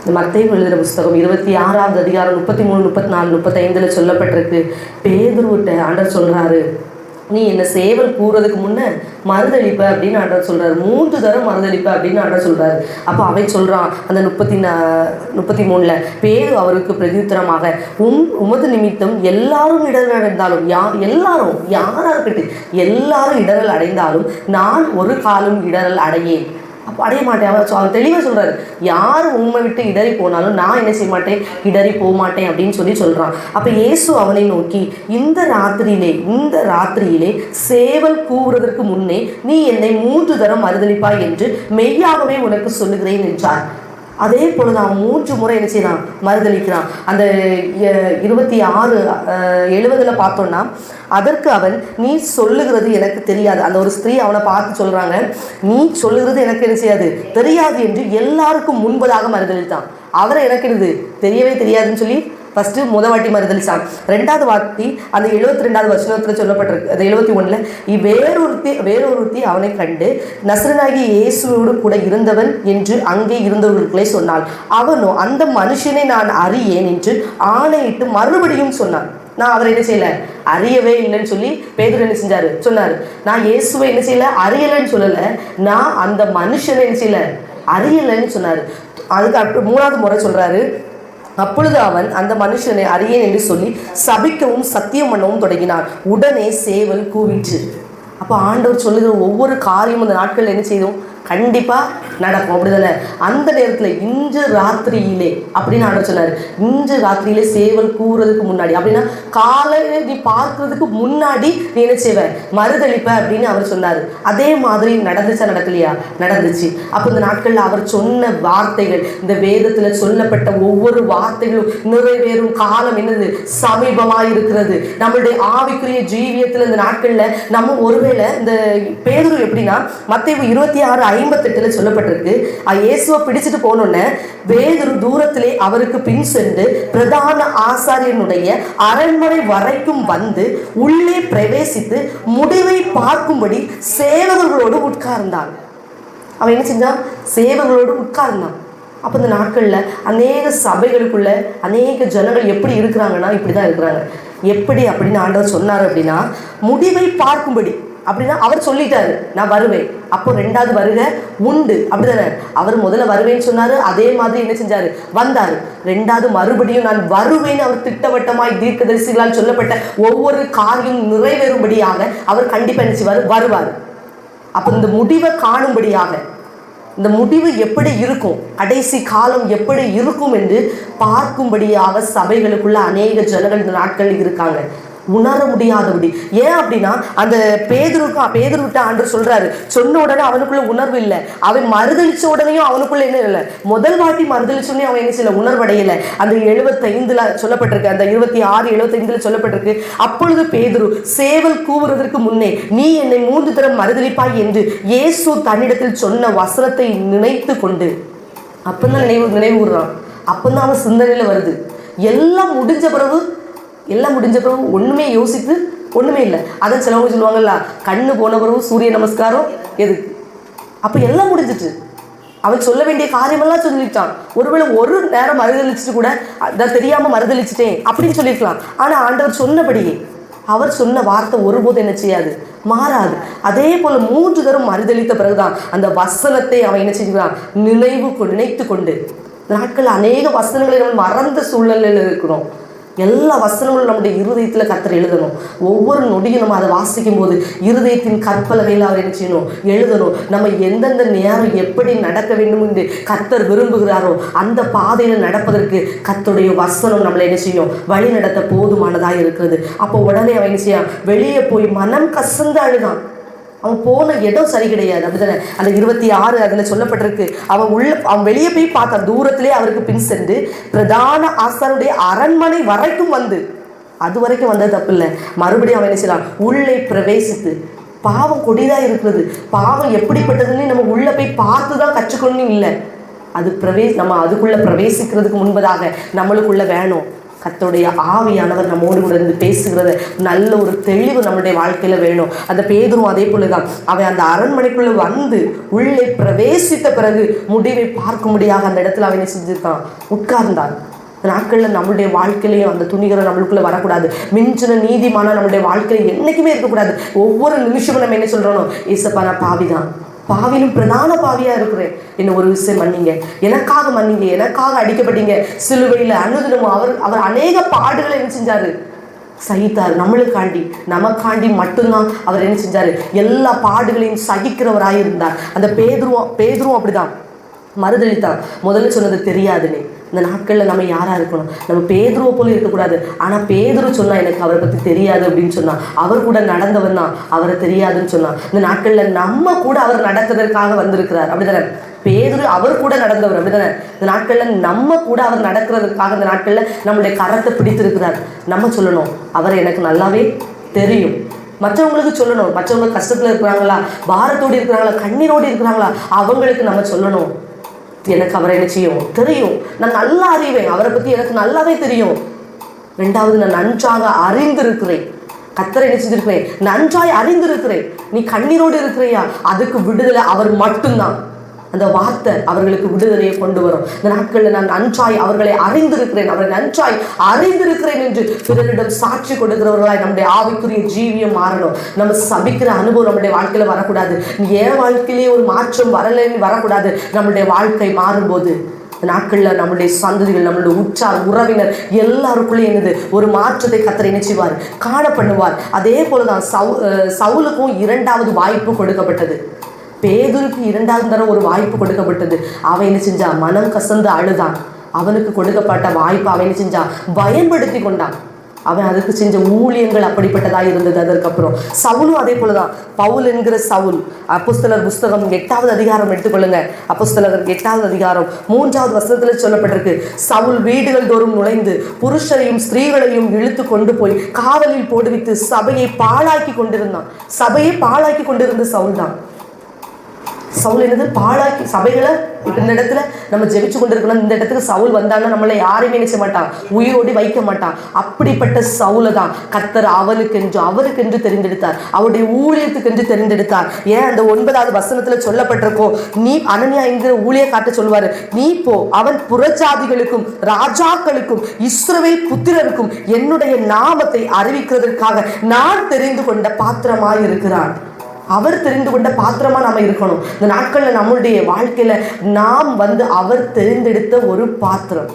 இந்த மத்தையும் எழுதுகிற புஸ்தகம் இருபத்தி ஆறாவது அதிகாரம் முப்பத்தி மூணு முப்பத்தி நாலு முப்பத்தைந்தில் சொல்லப்பட்டிருக்கு. பேதுருவிட்ட ஆண்டர் சொல்கிறாரு நீ என்ன சேவல் கூறதுக்கு முன்னே மறுதளிப்ப அப்படின்னு ஆண்டவர் சொல்கிறார் மூன்று தரம் மறுதளிப்ப அப்படின்னு ஆண்டவர் சொல்கிறார் அப்போ அவன் சொல்கிறான் அந்த முப்பத்தி நா- முப்பத்தி மூணில் பேரு அவருக்கு பிரதியுத்தரமாக உம் உமது நிமித்தம் எல்லாரும் இடர்கள் அடைந்தாலும் யா எல்லாரும் யாராக இருக்கட்டும் எல்லாரும் இடரல் அடைந்தாலும் நான் ஒரு காலம் இடரல் அடையேன். அப்போ அடைய மாட்டேன். அவர் அவர் தெளிவாக சொல்றாரு. யார் உண்மை விட்டு இடறி போனாலும் நான் என்ன செய்ய மாட்டேன்? இடறி போக மாட்டேன் அப்படின்னு சொல்லி சொல்றான். அப்போ இயேசு அவனை நோக்கி இந்த ராத்திரியிலே இந்த ராத்திரியிலே சேவல் கூவுறதற்கு முன்னே நீ என்னை மூன்று தரம் மறுதளிப்பாய் என்று மெய்யாகவே உனக்கு சொல்லுகிறேன் என்றார். அதே பொழுது அவன் மூன்று முறை என்ன செய்யலாம்? மறுதளிக்கிறான். அந்த இருபத்தி ஆறு எழுபதில் பார்த்தோம்னா அதற்கு அவன் நீ சொல்லுகிறது எனக்கு தெரியாது. அந்த ஒரு ஸ்திரீ அவனை பார்த்து சொல்கிறாங்க நீ சொல்லுகிறது எனக்கு என்ன செய்யாது? தெரியாது என்று எல்லாருக்கும் முன்பதாக மறுதளித்தான். அவரை எனக்கு என்னது? தெரியவே தெரியாதுன்னு சொல்லி ஃபஸ்ட்டு முத வாட்டி மறுதளிச்சான் ரெண்டாவது வாட்டி அந்த எழுபத்தி ரெண்டாவது வசனத்தில் சொல்லப்பட்டிருக்கு அந்த எழுபத்தி ஒன்றில் வேறொருத்தி வேறொருத்தி அவனை கண்டு நசரனாகி இயேசுவோடு கூட இருந்தவன் என்று அங்கே இருந்தவர்களுக்குள்ளே சொன்னாள். அவனோ அந்த மனுஷனை நான் அறியேன் என்று ஆணையிட்டு மறுபடியும் சொன்னான். நான் அவரை என்ன செய்யல? அறியவே இல்லைன்னு சொல்லி பேதர் என்ன செஞ்சாரு? சொன்னாரு. நான் இயேசுவை என்ன செய்யல? அறியலைன்னு சொல்லல. நான் அந்த மனுஷனை என்ன செய்யல? அறியலைன்னு சொன்னாரு. அதுக்கு அப்புறம் மூணாவது முறை சொல்றாரு. அப்பொழுது அவன் அந்த மனுஷனை அறியேன் என்று சொல்லி சபிக்கவும் சத்தியம் பண்ணவும் தொடங்கினான். உடனே சேவல் கூவிற்று. அப்போ ஆண்டவர் சொல்லுகிற ஒவ்வொரு காரியமும் அந்த நாட்களில் என்ன செய்தோம்? கண்டிப்பாக நடக்கும். அப்படிதானே? அந்த நேரத்தில் இன்று ராத்திரியிலே அப்படின்னு அவர் சொன்னார். இன்று ராத்திரியிலே சேவல் கூறுறதுக்கு முன்னாடி அப்படின்னா காலையில் நீ பார்க்கறதுக்கு முன்னாடி நீ என்ன செய்வ? மறுதளிப்ப அப்படின்னு அவர் சொன்னார். அதே மாதிரி நடந்துச்சா நடக்கலையா? நடந்துச்சு. அப்போ இந்த நாட்களில் அவர் சொன்ன வார்த்தைகள் இந்த வேதத்தில் சொல்லப்பட்ட ஒவ்வொரு வார்த்தைகளும் நிறைவேறும். காலம் என்னது? சமீபமாக இருக்கிறது. நம்மளுடைய ஆவிக்குரிய ஜீவியத்தில் இந்த நாட்களில் நம்ம ஒருவேளை இந்த பேரு எப்படின்னா மத்தேயு இருபத்தி ஆறு ஐம்பத்தெட்டில் சொல்லப்பட்டிருக்கு. இயேசுவை பிடிச்சிட்டு போனோன்னே பேதுரு தூரத்திலே அவருக்கு பின் சென்று பிரதான ஆசாரியனுடைய அரண்மனை வரைக்கும் வந்து உள்ளே பிரவேசித்து முடிவை பார்க்கும்படி சேவகர்களோடு உட்கார்ந்தான் அவன் என்ன செஞ்சான்? சேவகர்களோடு உட்கார்ந்தான். அப்போ இந்த நாட்களில் அநேக சபைகளுக்குள்ள அநேக ஜனங்கள் எப்படி இருக்கிறாங்கன்னா இப்படி தான் இருக்கிறாங்க. எப்படி அப்படின்னு ஆண்டவர் சொன்னார் அப்படின்னா முடிவை பார்க்கும்படி அப்படின்னா அவர் சொல்லிட்டாரு நான் வருவேன். அப்போ ரெண்டாவது வருகை உண்டு. அப்படிதானே? அவர் முதல்ல வருவேன்னு சொன்னாரு அதே மாதிரி என்ன செஞ்சாரு? வந்தாரு. ரெண்டாவது மறுபடியும் நான் வருவேன் அவர் திட்டவட்டமாய் தீர்க்கதரிசிகளால் சொல்லப்பட்ட ஒவ்வொரு காரியம் நிறைவேறும்படியாக அவர் கண்டிப்பாக நினைச்சு வருவார். அப்போ இந்த முடிவை காணும்படியாக இந்த முடிவு எப்படி இருக்கும்? கடைசி காலம் எப்படி இருக்கும் என்று பார்க்கும்படியாக சபைகளுக்குள்ள அநேக ஜனங்கள் இந்த நாட்களில் இருக்காங்க. உணர முடியாதபடி. ஏன் அப்படின்னா அந்த பேதுருக்கு பேதுருவிட்ட ஆண்டு சொல்றாரு சொன்ன உடனே அவனுக்குள்ள உணர்வு இல்லை. அவன் மறுதளிச்ச உடனேயும் அவனுக்குள்ள என்ன இல்லை. முதல் வாட்டி மறுதளிச்சோடனே அவன் என்ன செய்யல? உணர்வடையல. அந்த எழுபத்தைந்துல சொல்லப்பட்டிருக்கு அந்த இருபத்தி ஆறு எழுபத்தைந்துல சொல்லப்பட்டிருக்கு அப்பொழுது பேதுரு சேவல் கூவுறதற்கு முன்னே நீ என்னை மூன்று தரம் மறுதளிப்பாய் என்று இயேசு தன்னிடத்தில் சொன்ன வசனத்தை நினைத்து கொண்டு அப்பந்தான் நினைவு நினைவு அப்பந்தான் அவன் சிந்தனையில வருது. எல்லாம் முடிஞ்ச பிறகு எல்லாம் முடிஞ்ச பிறகு ஒன்றுமே யோசித்து ஒன்றுமே இல்லை. அதான் சிலவங்க சொல்லுவாங்கல்ல கண்ணு போன பிறகு சூரிய நமஸ்காரம் எது? அப்போ எல்லாம் முடிஞ்சிட்டு அவன் சொல்ல வேண்டிய காரியமெல்லாம் சொல்லிட்டான். ஒருவேளை ஒரு நேரம் மறுதளிச்சுட்டு கூட நான் தெரியாமல் மறுதளிச்சிட்டேன் அப்படின்னு சொல்லியிருக்கலாம். ஆனால் ஆண்டவர் சொன்னபடியே அவர் சொன்ன வார்த்தை ஒருபோதும் என்ன செய்யாது மாறாது. அதே போல மூன்று தரம் மறுதளித்த பிறகுதான் அந்த வசனத்தை அவன் என்ன செஞ்சுக்கிறான் நினைவு நினைத்து கொண்டு நாட்கள் அநேக வசனங்களை நம்ம மறந்த சூழ்நிலையில் இருக்கிறோம். எல்லா வசனங்களும் நம்முடைய இருதயத்தில் கத்தர் எழுதணும். ஒவ்வொரு நொடியும் நம்ம அதை வாசிக்கும் போது இருதயத்தின் கற்பலகையில் அவர் என்ன செய்யணும்? எழுதணும். நம்ம எந்தெந்த நேரம் எப்படி நடக்க வேண்டும் என்று கத்தர் விரும்புகிறாரோ அந்த பாதையில் நடப்பதற்கு கத்தருடைய வசனம் நம்மளை என்ன செய்யும்? வழி நடத்த போதுமானதாக இருக்கிறது. அப்போ உடனே அவன் என்ன செய்யான் வெளியே போய் மனம் கசந்து அழுதான். அவன் போன இடம் சரி கிடையாது. அப்படிதானே அந்த இருபத்தி ஆறு அதில் சொல்லப்பட்டிருக்கு. அவன் உள்ள அவன் வெளியே போய் பார்த்தான். தூரத்திலே அவருக்கு பின் சென்று பிரதான ஆசானுடைய அரண்மனை வரைக்கும் வந்து. அது வரைக்கும் வந்தது தப்பு இல்லை. மறுபடியும் அவன் என்ன செய்யலாம் உள்ளே பிரவேசித்து பாவம் கொடிதாக இருக்கிறது. பாவம் எப்படிப்பட்டதுன்னு நம்ம உள்ளே போய் பார்த்து தான் கற்றுக்கணும்னு இல்லை. அது பிரவே நம்ம அதுக்குள்ளே பிரவேசிக்கிறதுக்கு முன்பதாக நம்மளுக்குள்ளே வேணும். கத்தோடைய ஆவியானவர் நம்மோடு கூட இருந்து பேசுகிறத நல்ல ஒரு தெளிவு நம்மளுடைய வாழ்க்கையில் வேணும். அந்த பேதுரும் அதே போலதான். அவன் அந்த அரண்மனைக்குள்ள வந்து உள்ளே பிரவேசித்த பிறகு முடிவை பார்க்க முடியாத அந்த இடத்துல அவன் என்ன செஞ்சிருக்கான்? உட்கார்ந்தான். நாட்களில் நம்மளுடைய வாழ்க்கையிலையும் அந்த துணிகளை நம்மளுக்குள்ளே வரக்கூடாது. மிஞ்சின நீதிமான நம்மளுடைய வாழ்க்கையில என்றைக்குமே இருக்கக்கூடாது. ஒவ்வொரு நிமிஷமும் நம்ம என்ன சொல்கிறோம் ஏசப்பா நான் பாவிதான். பாவிலும் பிரதான பாவியா இருக்கிறேன். என்ன ஒரு விஷயம் மன்னிங்க. எனக்காக மன்னிங்க. எனக்காக அடிக்கப்பட்டீங்க. சிலுவையில் அனுதினமும் அவர் அவர் அநேக பாடுகளை என்ன செஞ்சாரு? சகித்தார். நம்மளுக்காண்டி நமக்காண்டி மட்டும்தான் அவர் என்ன செஞ்சார்? எல்லா பாடுகளையும் சகிக்கிறவராக இருந்தார் அந்த பேதுருவம் பேதுருவம் அப்படிதான். மறுதளித்தான் முதல்ல சொன்னது தெரியாதுன்னு இந்த நாட்களில் நம்ம யாராக இருக்கணும்? நம்ம பேதுருவை போல இருக்கக்கூடாது. ஆனால் பேதுரு சொன்னால் எனக்கு அவரை பற்றி தெரியாது அப்படின்னு சொன்னால் அவர் கூட நடந்தவன் தான் அவரை தெரியாதுன்னு சொன்னான் இந்த நாட்களில் நம்ம கூட அவர் நடக்கிறதுக்காக வந்திருக்கிறார். அப்படிதானே? பேதுரு அவர் கூட நடந்தவர். அப்படிதானே? இந்த நாட்களில் நம்ம கூட அவர் நடக்கிறதுக்காக இந்த நாட்களில் நம்மளுடைய கரத்தை பிடித்திருக்கிறார். நம்ம சொல்லணும் அவர் எனக்கு நல்லாவே தெரியும். மற்றவங்களுக்கு சொல்லணும். மற்றவங்க கஷ்டத்தில் இருக்கிறாங்களா? பாரத்தோடு இருக்கிறாங்களா? கண்ணீரோடு இருக்கிறாங்களா? அவங்களுக்கு நம்ம சொல்லணும். எனக்கு அவரை என்ன செய்யும்? தெரியும். நான் நல்லா அறிவேன். அவரை பற்றி எனக்கு நல்லாவே தெரியும். ரெண்டாவது நான் நன்றாக அறிந்திருக்கிறேன். கத்தரை என்ன செஞ்சிருக்கிறேன் நன்றாய் அறிந்திருக்கிறேன். நீ கண்ணீரோடு இருக்கிறையா? அதுக்கு விடுதலை அவர் மட்டும்தான். அந்த வார்த்தை அவர்களுக்கு விடுதலையை கொண்டு வரும். இந்த நாட்களில் நான் நன்றாய் அவர்களை அறிந்திருக்கிறேன். அவரை நன்றாய் அறிந்திருக்கிறேன் என்று பிறரிடம் சாட்சி கொடுக்கிறவர்களாய் நம்முடைய ஆவிக்குரிய ஜீவியம் மாறணும். நம்ம சபிக்கிற அனுபவம் நம்முடைய வாழ்க்கையில வரக்கூடாது. என் வாழ்க்கையிலேயே ஒரு மாற்றம் வரலைன்னு வரக்கூடாது? நம்முடைய வாழ்க்கை மாறும்போது. நாட்களில் நம்முடைய சந்ததிகள் நம்மளுடைய உற்றார் உறவினர் எல்லாருக்குள்ளேயும் என்னது ஒரு மாற்றத்தை கத்தரை நினைச்சுவார் காண பண்ணுவார். அதே போல தான் சவு சவுலுக்கும் இரண்டாவது வாய்ப்பு கொடுக்கப்பட்டது. பேதுருக்கு இரண்டாவது தரம் ஒரு வாய்ப்பு கொடுக்கப்பட்டது. அவன் என்ன செஞ்சான் மனம் கசந்து அழுதான். அவனுக்கு கொடுக்கப்பட்ட வாய்ப்பு அவன் என்ன செஞ்சான் பயன்படுத்தி கொண்டான். அவன் அதுக்கு செஞ்ச ஊழியங்கள் அப்படிப்பட்டதா இருந்தது அதற்கப்புறம். சவுலும் அதே போலதான். பவுல் என்கிற சவுல் அப்போஸ்தலர் புஸ்தகம் எட்டாவது அதிகாரம் எடுத்துக்கொள்ளுங்க. அப்போஸ்தலர் எட்டாவது அதிகாரம் மூன்றாவது வசனத்தில் சொல்லப்பட்டிருக்கு. சவுல் வீடுகள் தோறும் நுழைந்து புருஷரையும் ஸ்திரீகளையும் இழுத்து கொண்டு போய் காவலில் போடுவித்து சபையை பாழாக்கி கொண்டிருந்தான். சபையை பாழாக்கி கொண்டிருந்த சவுல் தான் சவுல் என்னது பாழாக்கி சபைகளை இந்த இடத்துல நம்ம ஜெபிச்சு கொண்டிருக்கணும். இந்த இடத்துக்கு சவுல் வந்தான்னா நம்மளை யாரையுமே நினைச்ச மாட்டான்? உயிரோடி வைக்க மாட்டான். அப்படிப்பட்ட சவுலை தான் கத்தர் அவனுக்கென்று அவருக்கென்று தெரிந்தெடுத்தார். அவருடைய ஊழியத்துக்கென்று தெரிந்தெடுத்தார். ஏன் அந்த ஒன்பதாவது வசனத்துல சொல்லப்பட்டிருக்கோம் நீ அனன்யா என்கிற ஊழிய காட்ட சொல்லுவாரு நீ போ அவன் புறஜாதிகளுக்கும் ராஜாக்களுக்கும் இஸ்ரவேல் புத்திரருக்கும் என்னுடைய நாமத்தை அறிவிக்கிறதற்காக நான் தெரிந்து கொண்ட பாத்திரமாய் இருக்கிறான் அவர் தெரிந்து கொண்ட பாத்திரமாக நாம் இருக்கணும். இந்த நாட்களில் நம்மளுடைய வாழ்க்கையில் நாம் வந்து அவர் தெரிந்தெடுத்த ஒரு பாத்திரம்.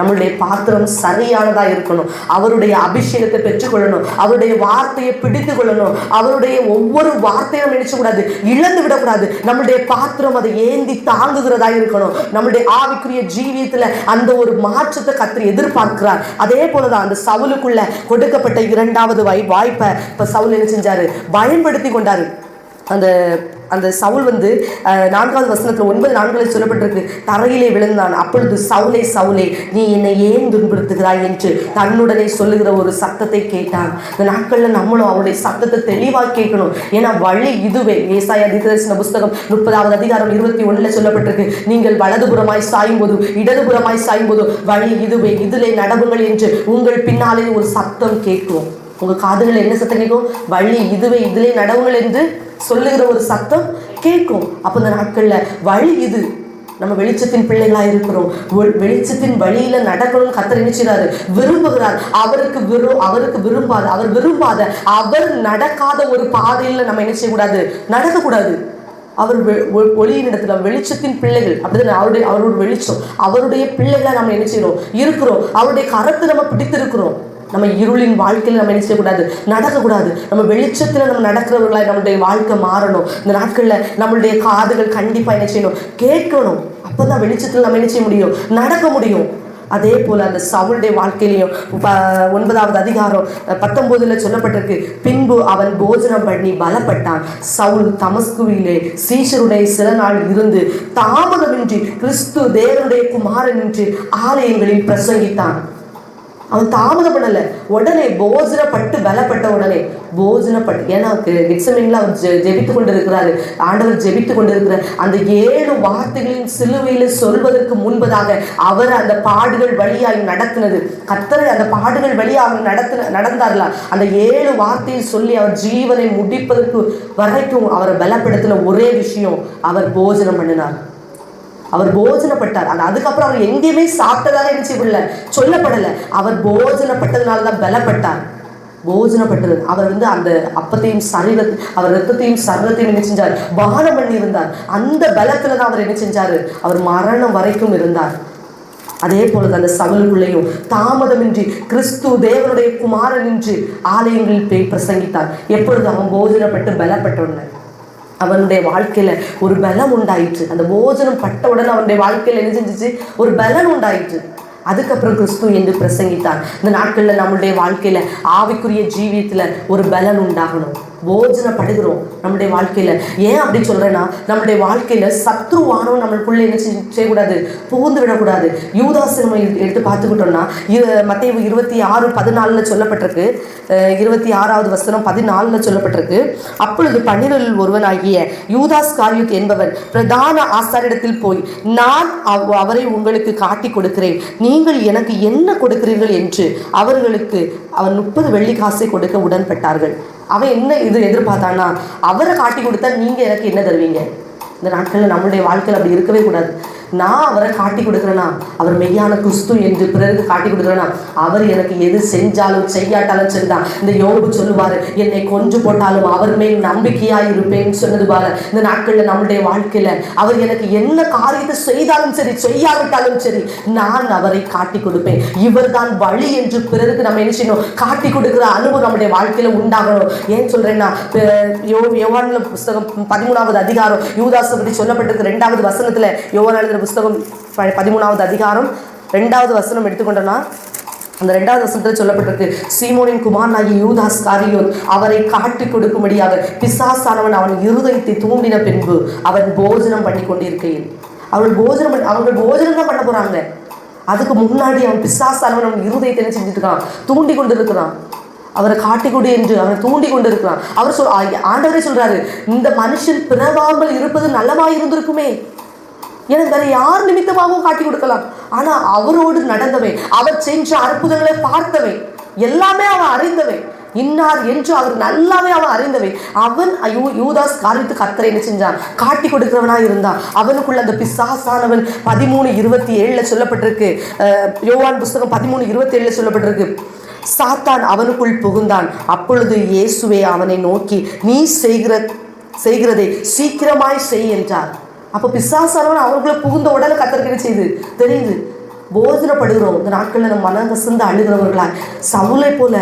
நம்மளுடைய பாத்திரம் சரியானதா இருக்கணும். அவருடைய அபிஷேகத்தை பெற்றுக்கொள்ளணும். அவருடைய வார்த்தையை பிடித்து கொள்ளணும். அவருடைய ஒவ்வொரு வார்த்தையும் நம்ம நினைச்சக்கூடாது. இழந்து விடக்கூடாது. நம்மளுடைய பாத்திரம் அதை ஏந்தி தாங்குகிறதா இருக்கணும். நம்மளுடைய ஆவிக்குரிய ஜீவியத்துல அந்த ஒரு மாற்றத்தை கத்திரி எதிர்பார்க்கிறார். அதே போலதான் அந்த சவுலுக்குள்ள கொடுக்கப்பட்ட இரண்டாவது வாய் வாய்ப்பை இப்ப சவுல் என்ன செஞ்சாரு? பயன்படுத்தி கொண்டாரு. அந்த அந்த சவுல் வந்து நான்காவது வசனத்தில் ஒன்பது நான்கில் சொல்லப்பட்டிருக்கு. தரையிலே விழுந்தான். அப்பொழுது சவுலே சவுலே நீ என்னை ஏன் துன்புறுத்துகிறாய் என்று தன்னுடனே சொல்லுகிற ஒரு சத்தத்தை கேட்டான். இந்த நாட்களில் நம்மளும் அவருடைய சத்தத்தை தெளிவாக கேட்கணும். ஏன்னா வழி இதுவே. ஏசாய அதிதர்சன புஸ்தகம் முப்பதாவது அதிகாரம் இருபத்தி ஒன்றில் சொல்லப்பட்டிருக்கு. நீங்கள் வலதுபுறமாய் சாயும் போது இடதுபுறமாய் சாயும் போது வழி இதுவே. இதிலே நடவுங்கள் என்று உங்கள் பின்னாலே ஒரு சத்தம் கேட்கும். உங்க காதுகள் என்ன சத்தம் கேட்கும்? வழி இதுவே இதிலே நடவுகள் என்று சொல்லுகிற ஒரு சத்தம் கேட்கும். அப்போ இந்த நாட்கள்ல வழி இது. நம்ம வெளிச்சத்தின் பிள்ளைகளா இருக்கிறோம். வெளிச்சத்தின் வழியில நடக்கணும்னு கத்தர் நினைச்சுறாரு விரும்புகிறார். அவருக்கு விரும் அவருக்கு விரும்பாத அவர் விரும்பாத அவர் நடக்காத ஒரு பாதையில நம்ம என்ன செய்யக்கூடாது? நடக்கக்கூடாது. அவர் வெ- ஒ- ஒளியின் இடத்துல வெளிச்சத்தின் பிள்ளைகள் அப்படிதான்? அவருடைய அவருடைய வெளிச்சம். அவருடைய பிள்ளைகளாக நம்ம என்ன செய்யறோம் இருக்கிறோம். அவருடைய கரத்தை நம்ம பிடித்திருக்கிறோம். நம்ம இருளின் வாழ்க்கையில் நம்ம என்ன செய்யக்கூடாது? நடக்கக்கூடாது. நம்ம வெளிச்சத்தில் நம்ம நடக்கிறவர்களாக நம்மளுடைய வாழ்க்கை மாறணும். இந்த நாட்களில் நம்மளுடைய காதுகள் கண்டிப்பாக என்ன செய்யணும்? கேட்கணும். அப்பதான் வெளிச்சத்தில் நம்ம என்ன செய்ய முடியும்? நடக்க முடியும். அதே போல அந்த சவுளுடைய வாழ்க்கையிலையும் ப- ஒன்பதாவது அதிகாரம் பத்தொன்பதுல சொல்லப்பட்டிருக்கு. பின்பு அவன் போஜனம் பண்ணி பலப்பட்டான். சவுல் தமஸ்குவிலே சீஷருடைய சில நாள் இருந்து தாமதமின்றி கிறிஸ்து தேவனுடைய குமாரன் என்று ஆலயங்களில் பிரசங்கித்தான். அவன் தாமதம் பண்ணல உடனே போஜனப்பட்டு பலப்பட்ட உடனே போஜனப்பட்டு ஏன்னா கெட்சமின்ல அவர் ஜெ- ஜெபித்து கொண்டிருக்கிறாரு. ஆண்டவர் ஜெபித்து கொண்டிருக்கிறார். அந்த ஏழு வார்த்தைகளின் சிலுவையில சொல்வதற்கு முன்பதாக அவர் அந்த பாடுகள் வழியாய் நடத்தினது. கத்தரை அந்த பாடுகள் வழியாக அவர் நடத்தின நடந்தார்களா? அந்த ஏழு வார்த்தையை சொல்லி அவர் ஜீவனை முடிப்பதற்கு வரைக்கும் அவரை பலப்படுத்தின ஒரே விஷயம் அவர் போஜனம் பண்ணினார். அவர் போஜனப்பட்டார். ஆனால் அதுக்கப்புறம் அவர் எங்கேயுமே சாப்பிட்டதாக என்ன செய்யப்படல சொல்லப்படலை. அவர் போஜனப்பட்டதுனால தான் பலப்பட்டார். போஜனப்பட்டது. அவர் வந்து அந்த அப்பத்தையும் சரீர அவர் ரத்தத்தையும் சரீரத்தையும் என்ன செஞ்சார்? பானம் பண்ணி இருந்தார் அந்த பலத்துல தான் அவர் என்ன செஞ்சார்? அவர் மரணம் வரைக்கும் இருந்தார். அதே போல அந்த சகலுக்குள்ளேயும் தாமதமின்றி கிறிஸ்து தேவனுடைய குமாரன் என்று ஆலயங்களில் போய் பிரசங்கித்தார். எப்பொழுது அவன் போஜனப்பட்டு பலப்பட்ட அவனுடைய வாழ்க்கையில ஒரு பலம் உண்டாயிற்று. அந்த போஜனம் பட்ட உடனே அவனுடைய வாழ்க்கையில என்ன செஞ்சிச்சு? ஒரு பலன் உண்டாயிற்று. அதுக்கப்புறம் கிறிஸ்து என்று பிரசங்கித்தான் இந்த நாட்கள்ல நம்மளுடைய வாழ்க்கையில ஆவிக்குரிய ஜீவியத்துல ஒரு பலன் உண்டாகணும். போஜனப்படுகிறோம் நம்முடைய வாழ்க்கையில். ஏன் அப்படி சொல்கிறேன்னா நம்முடைய வாழ்க்கையில் சத்ருவானவன் நம்மளுக்குள்ள என்ன செய்ய- செய்யக்கூடாது? புகுந்து விடக்கூடாது யூதாஸ் நம்ம எடுத்து பார்த்துக்கிட்டோம்னா மத்திய இருபத்தி ஆறு பதினாலில் சொல்லப்பட்டிருக்கு. இருபத்தி ஆறாவது வசனம் பதினாலில் சொல்லப்பட்டிருக்கு. அப்பொழுது பன்னிரலில் ஒருவனாகிய யூதாஸ் காரியுத் என்பவன் பிரதான ஆசாரிடத்தில் போய் நான் அவரை உங்களுக்கு காட்டி கொடுக்கிறேன். நீங்கள் எனக்கு என்ன கொடுக்கிறீர்கள்? என்று அவர்களுக்கு அவன் முப்பது வெள்ளி காசை கொடுக்க உடன்பட்டார்கள். அவன் என்ன இது எதிர்பார்த்தான்னா அவரை காட்டி கொடுத்தா நீங்கள் எனக்கு என்ன தருவீங்க? இந்த நாட்களில் நம்மளுடைய வாழ்க்கையில் அப்படி இருக்கவே கூடாது. நான் அவரை காட்டி கொடுக்குறேனா? அவர் மெய்யான கிறிஸ்து என்று பிறருக்கு காட்டி கொடுக்குறேனா? அவர் எனக்கு எது செஞ்சாலும் செய்யாட்டாலும் சரிதான். இந்த யோபு சொல்லுவாரு என்னை கொஞ்சம் போட்டாலும் அவர் மேல் நம்பிக்கையா இருப்பேன்னு சொன்னது பாரு இந்த நாட்களில் நம்மளுடைய வாழ்க்கையில அவர் எனக்கு என்ன காரியத்தை செய்தாலும் சரி செய்யாவிட்டாலும் சரி நான் அவரை காட்டி கொடுப்பேன். இவர் தான் வழி என்று பிறருக்கு நம்ம என்ன செய்யணும்? காட்டி கொடுக்குற அனுபவம் நம்முடைய வாழ்க்கையில உண்டாகணும். ஏன் சொல்றேன்னா யோ யோவான்ல புஸ்தகம் பதிமூணாவது அதிகாரம் யூதாசை பற்றி சொல்லப்பட்டிருக்கு ரெண்டாவது வசனத்துல யோவான் எழுதுற புஸ்தகம் ப- பதிமூணாவது அதிகாரம் ரெண்டாவது வசனம் எடுத்துக்கொண்டோன்னா அந்த ரெண்டாவது வசனத்தில் சொல்லப்பட்டிருக்கு சீமோனின் குமாரனாகி யூதாஸ் காரியோன் அவரை காட்டி கொடுக்கும்படியாக பிசாசானவன் அவன் இருதயத்தை தூண்டின பின்பு அவன் போஜனம் பண்ணி கொண்டிருக்கையில் அவர்கள் போஜனம் பண்ணி அவர்கள் போஜனம் தான் பண்ண போறாங்க. அதுக்கு முன்னாடி அவன் பிசாசானவன் அவன் இருதயத்தை என்ன செஞ்சுட்டு இருக்கான்? தூண்டி கொண்டு இருக்கிறான் அவரை காட்டிக்கொடு என்று அவனை தூண்டி கொண்டு இருக்கிறான் அவர் சொல் ஆண்டவரே சொல்றாரு இந்த மனுஷன் பிறவாமல் இருப்பது நல்லமாக இருந்திருக்குமே. எனக்கு அதை யார் நிமித்தமாகவும் காட்டி கொடுக்கலாம். ஆனா அவரோடு நடந்தவை அவர் சென்ற அற்புதங்களை பார்த்தவை எல்லாமே அவன் அறிந்தவை இன்னார் என்று அவர் நல்லாவே அவன் அறிந்தவை அவன் ஐயோ யூதாஸ் காரித்து கத்தரை என்ன செஞ்சான் காட்டி கொடுக்கிறவனா இருந்தான். அவனுக்குள்ள அந்த பிசாசானவன் பதிமூணு இருபத்தி ஏழுல சொல்லப்பட்டிருக்கு. அஹ், யோவான் புஸ்தகம் பதிமூணு இருபத்தி ஏழுல சொல்லப்பட்டிருக்கு. சாத்தான் அவனுக்குள் புகுந்தான். அப்பொழுது இயேசுவே அவனை நோக்கி நீ செய்கிற செய்கிறதை சீக்கிரமாய் செய் என்றார். அப்போ பிசாசானவன் அவர்களை புகுந்த உடனே கத்தருக்கு செய்யுது தெரியுது? போதனப்படுகிறோம் இந்த நாட்களில் நம்ம மன கசந்து அழுகிறவர்களாய். சவுளை போல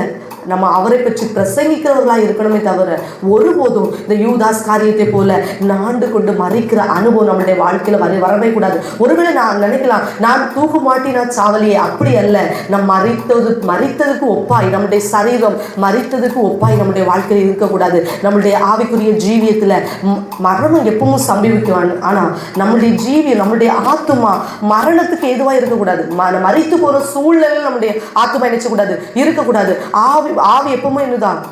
நம்ம அவரை பற்றி பிரசங்கிக்கிறவர்களாக இருக்கணுமே தவிர ஒருபோதும் இந்த யூதாஸ் காரியத்தை போல நாண்டு கொண்டு மறிக்கிற அனுபவம் நம்மளுடைய வாழ்க்கையில் வர வரவே கூடாது. ஒருவேளை நான் நினைக்கலாம் நான் தூக்கு மாட்டி நான் சாவலியே அப்படி அல்ல. நம் மறித்தது மறித்ததுக்கு ஒப்பாய். நம்முடைய சரீரம் மறித்ததுக்கு ஒப்பாய் நம்முடைய வாழ்க்கையில் இருக்கக்கூடாது. நம்மளுடைய ஆவிக்குரிய ஜீவியத்தில் மரணம் எப்பவும் சம்பவிக்கும். ஆனால் நம்மளுடைய ஜீவியம் நம்மளுடைய ஆத்துமா மரணத்துக்கு எதுவாக இருக்கக்கூடாது. மறித்து போகிற சூழ்நிலையில் நம்முடைய ஆத்துமா நினைச்சக்கூடாது. இருக்கக்கூடாது. ஆவி ஆவி எப்பவுமே என்னதான்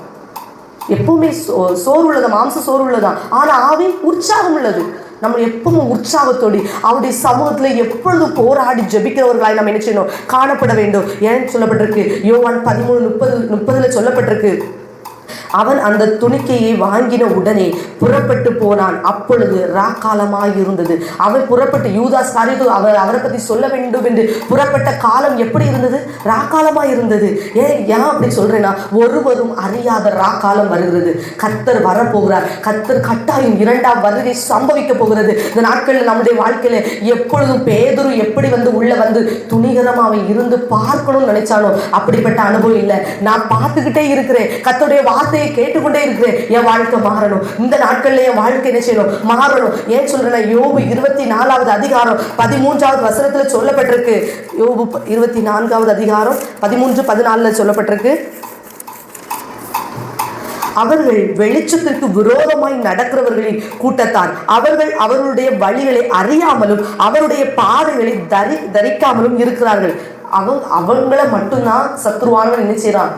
எப்பவுமே சோ சோறு உள்ளதா மாம்ச சோறு உள்ளதா ஆனா ஆவி உற்சாகம் உள்ளது. நம்ம எப்பவும் உற்சாகத்தோடு அவருடைய சமூகத்துல எப்பொழுதும் போராடி ஜபிக்கிறவர்களாய் நம்ம என்ன செய்யணும்? காணப்பட வேண்டும். ஏன்னு சொல்லப்பட்டிருக்கு? யோவான் பதிமூணு முப்பது முப்பதுல சொல்லப்பட்டிருக்கு. அவன் அந்த துணிக்கையை வாங்கின உடனே புறப்பட்டு போனான். அப்பொழுது ராக்காலமாய் இருந்தது அவன் புறப்பட்டு யூதாஸ் காரியத்து அவர் அவரை பத்தி சொல்ல வேண்டும் என்று புறப்பட்ட காலம் எப்படி இருந்தது? ராக்காலமாக இருந்தது ஏன் ஏன் அப்படி சொல்றேன்னா ஒருவரும் அறியாத ராக்காலம் வருகிறது. கத்தர் வரப்போகிறார். கத்தர் கட்டாயம் இரண்டாம் வருகை சம்பவிக்க போகிறது. இந்த நாட்களில் நம்முடைய வாழ்க்கையில எப்பொழுதும் பேதரும் எப்படி வந்து உள்ள வந்து துணிகரமாக அவன் இருந்து பார்க்கணும்னு நினைச்சாலும் அப்படிப்பட்ட அனுபவம் இல்லை. நான் பார்த்துக்கிட்டே இருக்கிறேன். கத்தருடைய வார்த்தையை கேட்டுக்கொண்டே இருக்கிறேன். என் வாழ்க்கை மாறணும். இந்த நாட்கள்ல என் வாழ்க்கை என்ன செய்யணும்? மாறணும். ஏன் சொல்றேன் யோபு இருபத்தி நாலாவது அதிகாரம் பதிமூன்றாவது வசனத்துல சொல்லப்பட்டிருக்கு. யோபு இருபத்தி நான்காவது அதிகாரம் பதிமூன்று பதினாலுல சொல்லப்பட்டிருக்கு. அவர்கள் வெளிச்சத்திற்கு விரோதமாய் நடக்கிறவர்களின் கூட்டத்தார். அவர்கள் அவர்களுடைய வழிகளை அறியாமலும் அவருடைய பாதைகளை தரி தரிக்காமலும் இருக்கிறார்கள். அவங்க அவங்கள மட்டும்தான் சத்ருவானவன் என்ன செய்றான்?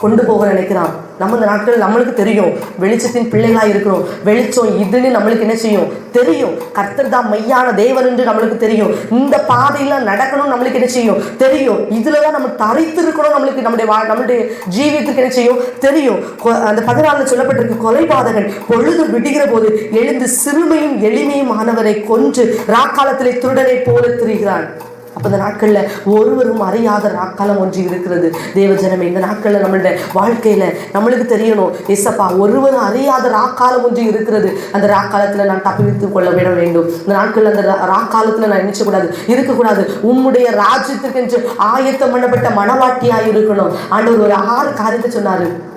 கொண்டு போக நினைக்கிறான். நம்ம இந்த நாட்கள் நம்மளுக்கு தெரியும். வெளிச்சத்தின் பிள்ளைகளாக இருக்கிறோம். வெளிச்சம் இதுன்னு நம்மளுக்கு என்ன செய்யும்? தெரியும். கர்த்தர் தான் மையான தேவன் என்று நம்மளுக்கு தெரியும். இந்த பாதையில நடக்கணும் நம்மளுக்கு என்ன செய்யும்? தெரியும். இதுல தான் நம்ம தரித்து இருக்கணும் நம்மளுக்கு. நம்முடைய வா- நம்மளுடைய ஜீவியத்துக்கு என்ன செய்யும்? தெரியும். அந்த பதினாலில் சொல்லப்பட்டிருக்கு கொலைபாதகன் பொழுது விடுகிற போது எழுந்து சிறுமையும் எளிமையும் ஆனவரை கொன்று ராக்காலத்திலே திருடனை போல திரிகிறான். அப்போ இந்த நாட்களில் ஒருவரும் அறியாத ராக்காலம் ஒன்று இருக்கிறது. தேவஜனமே இந்த நாட்களில் நம்மளுடைய வாழ்க்கையில் நம்மளுக்கு தெரியணும் எஸ்ஸப்பா ஒருவரும் அறியாத ராக்காலம் ஒன்று இருக்கிறது. அந்த ராக்காலத்தில் நான் தப்பித்து கொள்ள விட வேண்டும். இந்த நாட்களில் அந்த ரா- ராக்காலத்தில் நான் நினைச்சக்கூடாது இருக்கக்கூடாது. உம்முடைய ராஜ்யத்திற்கென்று ஆயத்தம் பண்ணப்பட்ட மனவாட்டியாக இருக்கணும். ஆண்டவர் ஒரு ஆறு காரியத்தை சொன்னார்.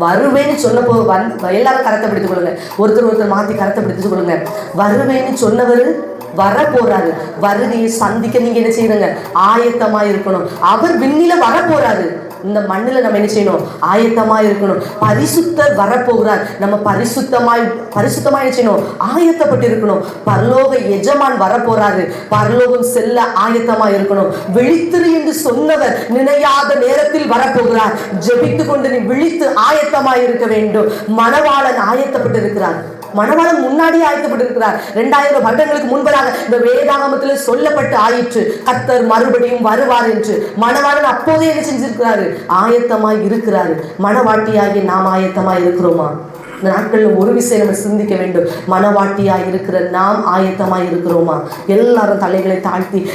வருவேன்னு சொன்ன போ வந் எல்லாரும் கரத்தை பிடித்துக் கொள்ளுங்க. ஒருத்தர் ஒருத்தர் மாற்றி கரத்தை பிடித்துக் கொள்ளுங்க. வருவேன்னு சொன்னவர் வர போறாரு வருகையை சந்திக்க நீங்க என்ன செய்யணுங்க? ஆயத்தமா இருக்கணும். அவர் விண்ணில வர போறாரு இந்த மண்ணில் நம்ம என்ன செய்யணும்? ஆயத்தமா இருக்கணும். பரிசுத்தர் வரப்போகிறார். நம்ம பரிசுத்தமாய் பரிசுத்தமாய் என்ன செய்யணும்? ஆயத்தப்பட்டு இருக்கணும். பரலோக எஜமான் வரப்போறாரு. பரலோகம் செல்ல ஆயத்தமா இருக்கணும். விழித்திரு என்று சொன்னவர் நினையாத நேரத்தில் வரப்போகிறார். ஜெபித்து கொண்டு நீ விழித்து ஆயத்தமாய் இருக்க வேண்டும். மணவாளன் ஆயத்தப்பட்டு இருக்கிறார் மணவாளன் முன்னாடி ஆயத்தப்பட்டிருக்கிறார் ரெண்டாயிரம் வருடங்களுக்கு முன்பதாக இந்த வேதாகமத்தில் சொல்லப்பட்டு ஆயிற்று. கத்தர் மறுபடியும் வருவார் என்று. மணவாளன் அப்போதே என்ன செஞ்சிருக்கிறாரு? ஆயத்தமாய் இருக்கிறாரு. மணவாட்டியாகி நாம் ஆயத்தமாய் இருக்கிறோமா? இந்த நாட்களில் ஒரு விஷயம் நம்ம சிந்திக்க வேண்டும். மனவாட்டியாக இருக்கிற நாம் ஆயத்தமாக இருக்கிறோமா? எல்லாரும் தலைகளை தாழ்த்தி